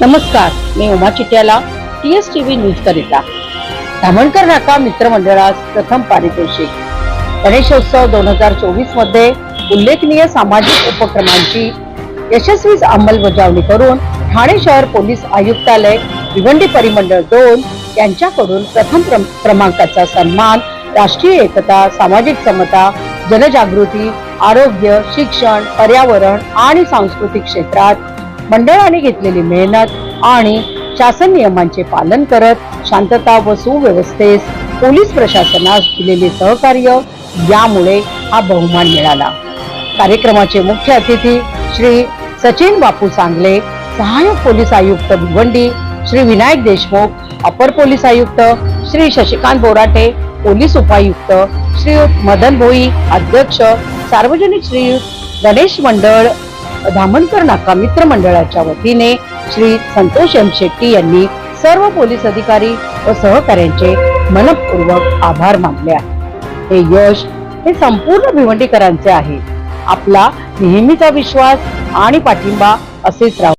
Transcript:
नमस्कार मी Uma Chityala T S T V news करिता. धामणकर नाका मित्रमंडळास प्रथम पारितोषिक. गणेशोत्सव दोन हजार चोवीसमध्ये उल्लेखनीय सामाजिक उपक्रमांची यशस्वी अंमलबजावणी करून ठाणे शहर पोलीस आयुक्तालय भिवंडी परिमंडळ दोन यांच्याकडून प्रथम क्रमांकाचा सन्मान राष्ट्रीय एकता सामाजिक समता जनजागृती आरोग्य शिक्षण पर्यावरण आणि सांस्कृतिक क्षेत्रात मंडळाने घेतलेली मेहनत आणि शासन नियमांचे पालन करत शांतता व सुव्यवस्थेस पोलीस प्रशासनास दिलेले सहकार्य यामुळे हा बहुमान मिळाला. कार्यक्रमाचे मुख्य अतिथी श्री सचिन बापू सांगले सहाय्यक पोलीस आयुक्त भिवंडी श्री विनायक देशमुख अपर पोलीस आयुक्त श्री शशिकांत बोराटे पोलीस उपायुक्त श्री मदन भोई अध्यक्ष सार्वजनिक श्री गणेश मंडळ धामणकर नाका मित्र मंडळाच्या वतीने श्री संतोष एम शेट्टी यांनी सर्व पोलीस अधिकारी व सहकाऱ्यांचे मनपूर्वक आभार मानले आहेत. हे यश हे संपूर्ण भिवंडीकरांचे आहे. आपला नेहमीचा विश्वास आणि पाठिंबा असेच राहू